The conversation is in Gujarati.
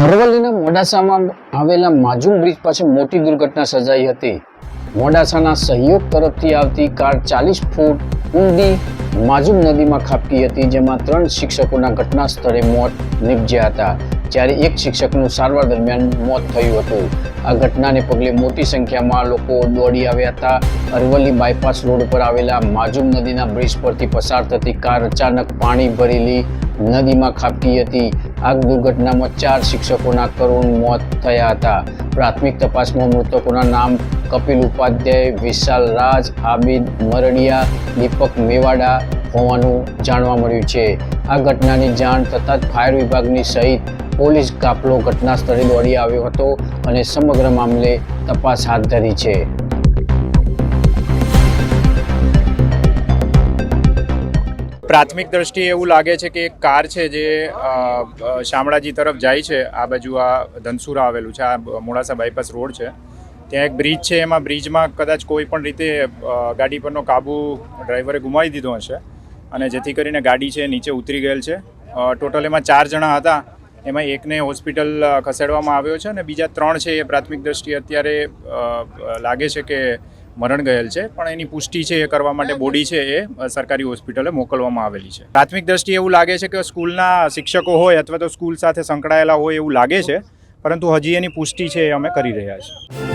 અરવલ્લીના મોડાસામાં આવેલા માજુમ બ્રિજ પાસે મોટી દુર્ઘટના સર્જાઈ હતી. મોડાસાના સહયોગ તરફથી આવતી કાર ચાલીસ ફૂટ ઊંડી માજુમ નદીમાં ખાબકી હતી, જેમાં ત્રણ શિક્ષકોના ઘટના સ્થળે મોત નીપજ્યા હતા. જ્યારે એક શિક્ષકનું સારવાર દરમિયાન મોત થયું હતું. આ ઘટનાને પગલે મોટી સંખ્યામાં લોકો દોડી આવ્યા હતા. અરવલ્લી બાયપાસ રોડ પર આવેલા માજુમ નદીના બ્રિજ પરથી પસાર થતી કાર અચાનક પાણી ભરેલી નદીમાં ખાબકી હતી. આ દુર્ઘટનામાં ચાર શિક્ષકોના કરુણ મોત થયા હતા. પ્રાથમિક તપાસમાં મૃતકોના નામ કપિલ ઉપાધ્યાય, વિશાલ રાજ, આબિદ મરડિયા, દીપક મેવાડા હોવાનું જાણવા મળ્યું છે. આ ઘટનાની જાણ થતાં જ ફાયર વિભાગની સહિત પોલીસ કાફલો ઘટના સ્થળે દોડી આવ્યો હતો અને સમગ્ર મામલે તપાસ હાથ ધરી છે. પ્રાથમિક દ્રષ્ટિએ એવું લાગે છે કે એક કાર છે જે શામળાજી તરફ જાય છે. આ બાજુ આ ધનસુરા આવેલું છે. આ મોડાસા બાયપાસ રોડ છે. ત્યાં એક બ્રિજ છે. એમાં બ્રિજમાં કદાચ કોઈ પણ રીતે ગાડી પરનો કાબુ ડ્રાઈવરે ગુમાવી દીધો હશે અને જેથી કરીને ગાડી છે નીચે ઉતરી ગયેલ છે. ટોટલ એમાં ચાર જણા હતા. એમાં એકને હોસ્પિટલ ખસેડવામાં આવ્યો છે અને બીજા ત્રણ છે એ પ્રાથમિક દ્રષ્ટિએ અત્યારે લાગે છે કે મરણ ગયેલ છે, પણ એની પુષ્ટિ છે એ કરવા માટે બોડી છે એ સરકારી હોસ્પિટલે મોકલવામાં આવેલી છે. પ્રાથમિક દ્રષ્ટિએ એવું લાગે છે કે સ્કૂલના શિક્ષકો હોય અથવા તો સ્કૂલ સાથે સંકળાયેલા હોય એવું લાગે છે, પરંતુ હજી એની પુષ્ટિ છે એ અમે કરી રહ્યા છીએ.